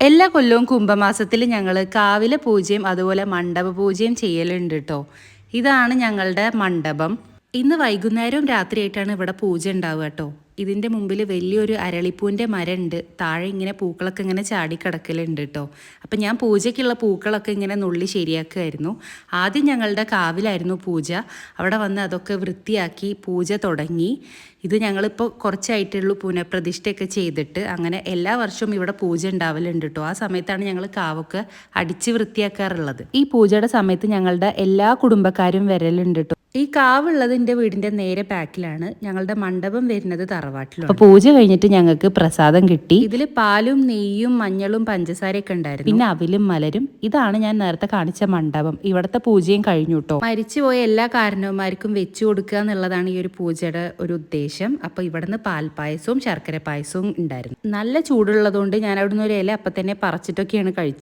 എല്ലാ കൊല്ലവും കുംഭമാസത്തിൽ ഞങ്ങൾ കാവിലെ പൂജയും അതുപോലെ മണ്ഡപ പൂജയും ചെയ്യലുണ്ട് കേട്ടോ ഇതാണ് ഞങ്ങളുടെ മണ്ഡപം. ഇന്ന് വൈകുന്നേരവും രാത്രിയായിട്ടാണ് ഇവിടെ പൂജ ഉണ്ടാവുക കേട്ടോ ഇതിന്റെ മുമ്പിൽ വലിയൊരു അരളിപ്പൂവിന്റെ മരമുണ്ട് താഴെ ഇങ്ങനെ പൂക്കളൊക്കെ ഇങ്ങനെ ചാടിക്കിടക്കലുണ്ട് കേട്ടോ അപ്പം ഞാൻ പൂജയ്ക്കുള്ള പൂക്കളൊക്കെ ഇങ്ങനെ നുള്ളി ശരിയാക്കുമായിരുന്നു ആദ്യം ഞങ്ങളുടെ കാവിലായിരുന്നു പൂജ. അവിടെ വന്ന് അതൊക്കെ വൃത്തിയാക്കി പൂജ തുടങ്ങി. ഇത് ഞങ്ങളിപ്പോൾ കുറച്ചായിട്ടുള്ളൂ പുനഃപ്രതിഷ്ഠയൊക്കെ ചെയ്തിട്ട്. അങ്ങനെ എല്ലാ വർഷവും ഇവിടെ പൂജ ഉണ്ടാവലുണ്ട് കേട്ടോ ആ സമയത്താണ് ഞങ്ങൾ കാവൊക്കെ അടിച്ച് വൃത്തിയാക്കാറുള്ളത്. ഈ പൂജയുടെ സമയത്ത് ഞങ്ങളുടെ എല്ലാ കുടുംബക്കാരും വരലുണ്ട് കേട്ടോ ഈ കാവുള്ളത് എന്റെ വീടിന്റെ നേരെ ബാക്കിലാണ് ഞങ്ങളുടെ മണ്ഡപം വരുന്നത് തറവാട്ടിലാണ്. അപ്പോൾ പൂജ കഴിഞ്ഞിട്ട് ഞങ്ങൾക്ക് പ്രസാദം കിട്ടി. ഇതിൽ പാലും നെയ്യും മഞ്ഞളും പഞ്ചസാരയൊക്കെ ഉണ്ടായിരുന്നു. പിന്നെ അവിലും മലരും. ഇതാണ് ഞാൻ നേരത്തെ കാണിച്ച മണ്ഡപം. ഇവിടത്തെ പൂജയും കഴിഞ്ഞു കേട്ടോ മരിച്ചുപോയ എല്ലാ കാരണവന്മാർക്കും വെച്ചു കൊടുക്കുക എന്നുള്ളതാണ് ഈ ഒരു പൂജയുടെ ഒരു ഉദ്ദേശം. അപ്പോൾ ഇവിടുന്ന് പാൽപ്പായസവും ശർക്കര പായസവും ഉണ്ടായിരുന്നു. നല്ല ചൂടുള്ളതുകൊണ്ട് ഞാൻ അവിടുന്ന് ഒരു ഇല അപ്പം തന്നെ പറിച്ചിട്ടൊക്കെയാണ് കഴിച്ചത്.